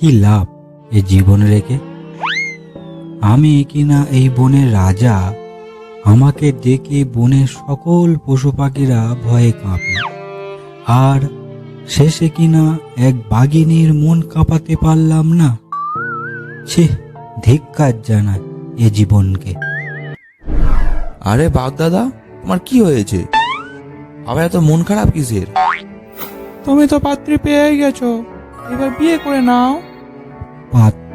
কি লাভ এ জীবন রেখে? আমি কিনা এই বনের রাজা? আমাকে দেখে বনের সকল পশু পাখিরা ভয়ে কাঁপে। আর শেষে কিনা এক বাগিনীর মন কাঁপাতে পারলাম না। ছি ধিক্কার জানায় এ জীবনকে। আরে বাগদাদা তোমার কি হয়েছে? আবার এত মন খারাপ কিসের? তুমি তো পাত্রী পেয়ে গেছো। এবার বিয়ে করে নাও।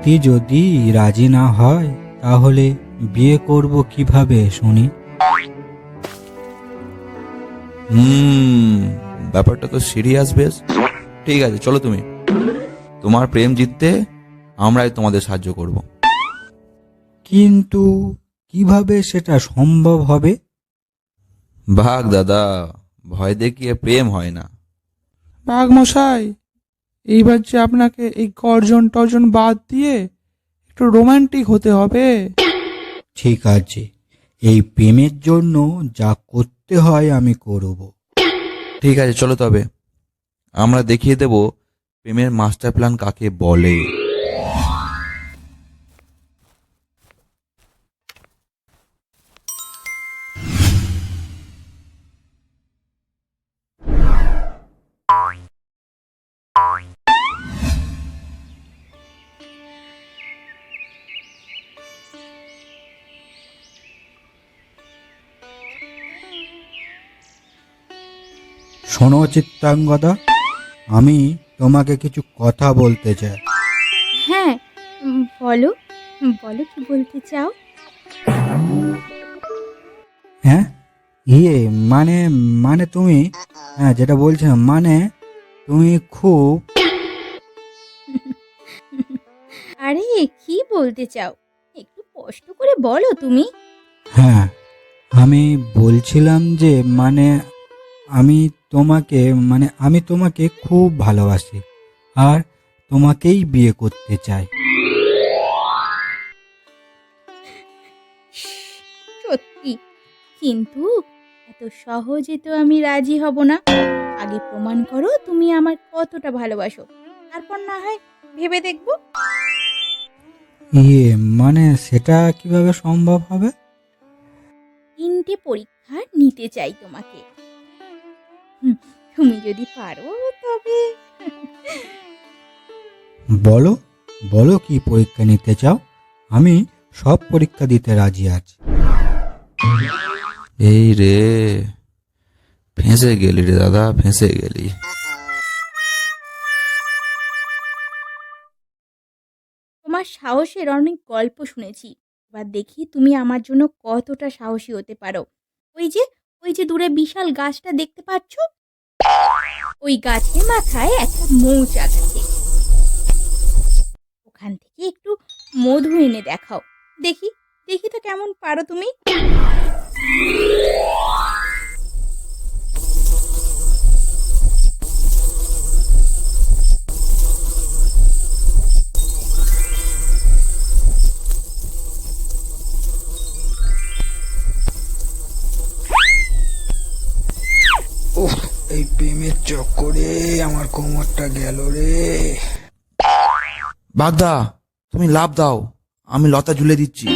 পাত্রী যদি রাজি না হয় তাহলে বিয়ে করব কীভাবে শুনি? হুম ব্যাপারটা তো সিরিয়াস বেশ। ঠিক আছে চলো তুমি। তোমার প্রেম জিততে আমরাই তোমাদের সাহায্য করব। কিন্তু কীভাবে সেটা সম্ভব হবে? ভাগ দাদা ভয় দেখিয়ে প্রেম হয় না। বাঘ মশাই এইবার যে আপনাকে এই গর্জন টর্জন বাদ দিয়ে একটু রোমান্টিক হতে হবে। ঠিক আছে এই প্রেমের জন্য যা করতে হয় আমি করব। ঠিক আছে চলো তবে। আমরা দেখিয়ে দেব প্রেমের মাস্টার প্ল্যান কাকে বলে। শোনো চিত্তাঙ্গদা আমি তোমাকে কিছু কথা বলতে চাই। হ্যাঁ বলো বলো কি বলতে চাও? হ্যাঁ ইয়ে মানে মানে তুমি হ্যাঁ যেটা বলছিলাম মানে তুমি খুব আরে কি বলতে চাও? একটু কষ্ট করে বলো তুমি। হ্যাঁ আমি বলছিলাম যে মানে আমি তোমাকে মানে আমি তোমাকে খুব ভালোবাসি আর তোমাকেই বিয়ে করতে চাই। সত্যি। কিন্তু এত সহজে তো আমি রাজি হব না। আগে প্রমাণ করো তুমি আমার কতটা ভালোবাসো। তারপর না হয় ভেবে দেখব। ইয়ে মানে সেটা কীভাবে সম্ভব হবে? তিনটে পরীক্ষা নিতে চাই তোমাকে। হুম, তুমি যদি পারো তবে বলো বলো কি পরীক্ষা নিতে চাও? আমি সব পরীক্ষা দিতে রাজি আছি। এই রে ফেঁসে গেলি রে দাদা ফেঁসে গেলি। তোমার সাহসের অনেক গল্প শুনেছি। এবার দেখি তুমি আমার জন্য কতটা সাহসী হতে পারো। ওই যে ওই যে দূরে বিশাল গাছটা দেখতে পাচ্ছ? ওই গাছের মাথায় একটা মৌচাক আছে। ওখান থেকে একটু মধু এনে দেখাও। দেখি দেখি তো কেমন পারো তুমি। চক্করে আমার কোমরটা গেল রে। বাগদা তুমি লাভ দাও আমি লতা ঝুলে দিচ্ছি।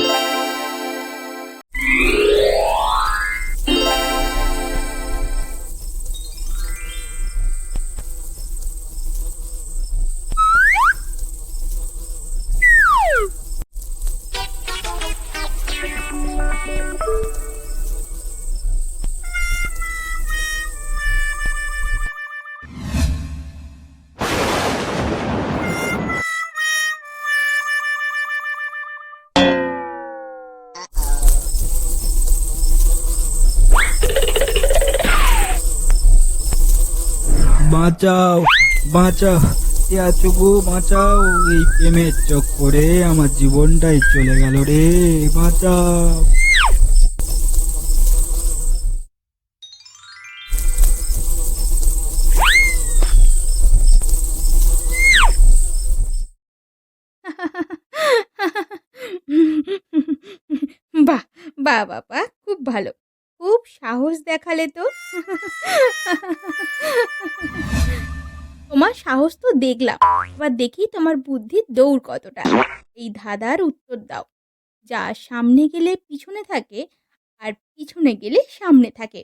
বাঁচাও বাঁচাও কে আছো গো বাঁচাও। এই প্রেমের চক্করে আমার জীবনটাই চলে গেল রে, বাঁচাও। বাহ বাহ বাবা খুব ভালো। খুব সাহস দেখালে তো। তোমার সাহস তো দেখলাম, এবার দেখি তোমার বুদ্ধির দৌড় কতটা। এই ধাঁধার উত্তর দাও। যা সামনে গেলে পিছনে থাকে আর পিছনে গেলে সামনে থাকে।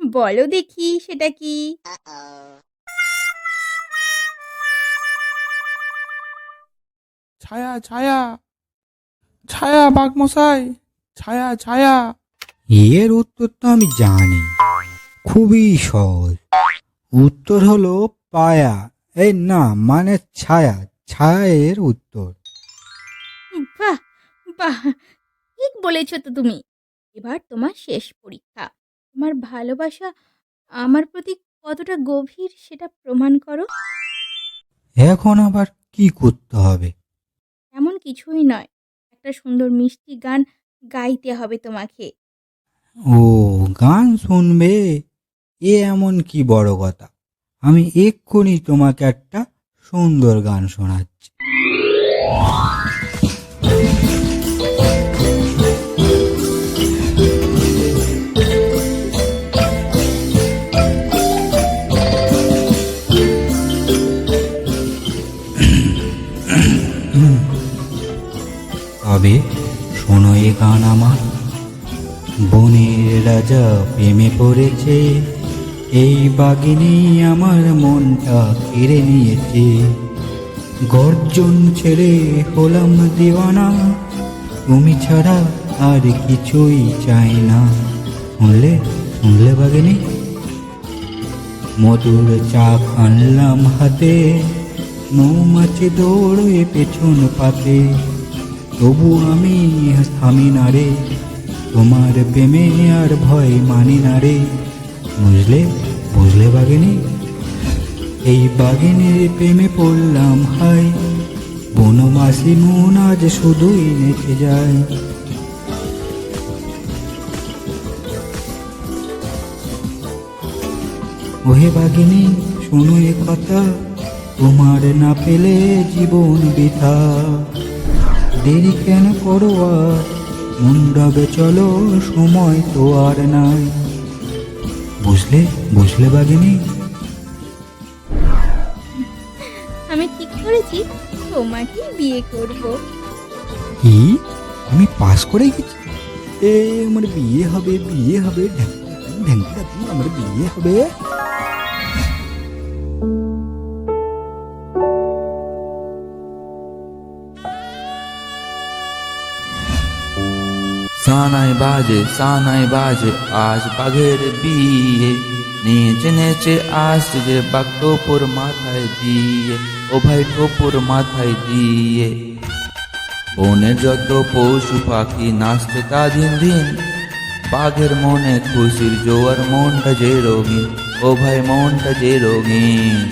বলো দেখি সেটা কি? ছায়া ছায়া ছায়া, বাঘমশাই, ছায়া ছায়া। এর উত্তর তো আমি জানি। খুবই সহজ। উত্তর হলো পায়া। এই না মানে ছায়া। ছায়া এর উত্তর। বাহ বাহ। ঠিক বলেছ তো তুমি। এবার তোমার শেষ পরীক্ষা। তোমার ভালোবাসা আমার প্রতি কতটা গভীর সেটা প্রমাণ করো। এখন আবার কি করতে হবে? এমন কিছুই নয়। একটা সুন্দর মিষ্টি গান গাইতে হবে তোমাকে। ও, গান শুনবে? এ এমন কি বড় কথা? আমি এক্ষুনি তোমাকে একটা সুন্দর গান শোনাচ্ছি। তবে শোনো এ গান আমার। বনের রাজা প্রেমে পড়েছে, এই বাগিনী আমার মনটা কেড়ে নিয়েছে। গর্জন ছেড়ে হলাম দিওয়ানা, তুমি ছাড়া আর কিছুই চাই না। শুনলে শুনলে বাগিনী? মধুর চা আনলাম হাতে, মৌমাছি দৌড়ে পেছন পাতে। তবু আমি থামি না রে তোমার প্রেমে আর ভয় মানি না রে। বুঝলে? বুঝলে বাগিনী? এই বাগিনীর প্রেমে পড়লাম হাই। বনবাসী মন আজ শুধুই নেচে যায়। ওহে বাগিনী, শোনো এ কথা। তোমার না পেলে জীবন বৃথা। দেরি কেন করো আর মুন্ডাবে চলো সময় তো আর নাই। বুঝলে বুঝলে বাগিনী? আমি ঠিক করেছি তোমাকেই বিয়ে করব। কি? আমি পাস করে গেছি? এ আমার বিয়ে হবে বিয়ে হবে ঢ্যাং ঢ্যাং আমার বিয়ে হবে? সানাই বাজে সানাই বাজে, আজ বাঘের বিয়ে। নেচে নেচে আসছে বাঘ টোপর মাথায় দিয়ে, ও ভাই টোপর মাথায় দিয়ে। বনের যত পশু পাখি নাচতে তা দিন দিন, বাঘের মনে খুশির জোয়ার মনটা যে রঙিন, ও ভাই মনটা যে রঙিন।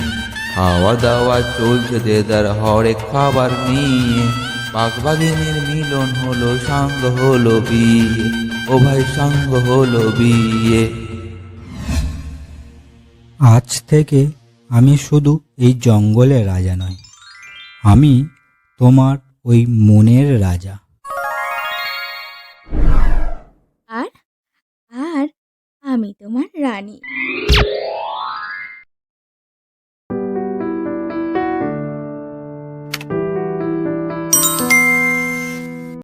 খাওয়া দাওয়া চলছে দেদার হরেক খাবার নিয়ে। বাঘবাগিনীর মিলন হলো সাঙ্গ হলো বিয়ে। ও ভাই সাঙ্গ হলো বিয়ে। আজ থেকে আমি শুধু এই জঙ্গলের রাজা নয় আমি তোমার ওই মনের রাজা। আর আর আমি তোমার রানী।